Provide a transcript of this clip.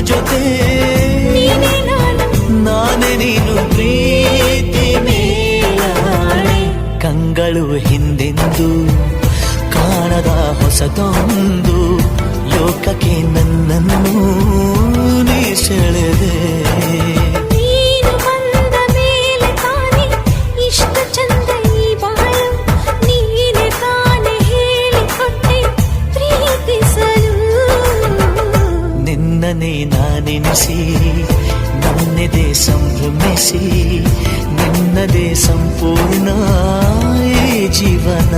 ಜೊತೆ ನೀನೇ ನಾನು ಪ್ರೀತಿ ಮೇಲಾಣೆ. ಕಂಗಳು ಹಿಂದೆಂದು ಕಾಣದ ಹೊಸತೊಂದು ಲೋಕಕ್ಕೆ ನನ್ನನ್ನು ನೀ ಸೆಳೆದೆ. ನಿನ್ನನೆ ನಾನೆನಿಸಿ ನನ್ನೆದೆ ಸಂಭ್ರಮಿಸಿ ನಿನ್ನದೇ ಸಂಪೂರ್ಣ ಈ ಜೀವನ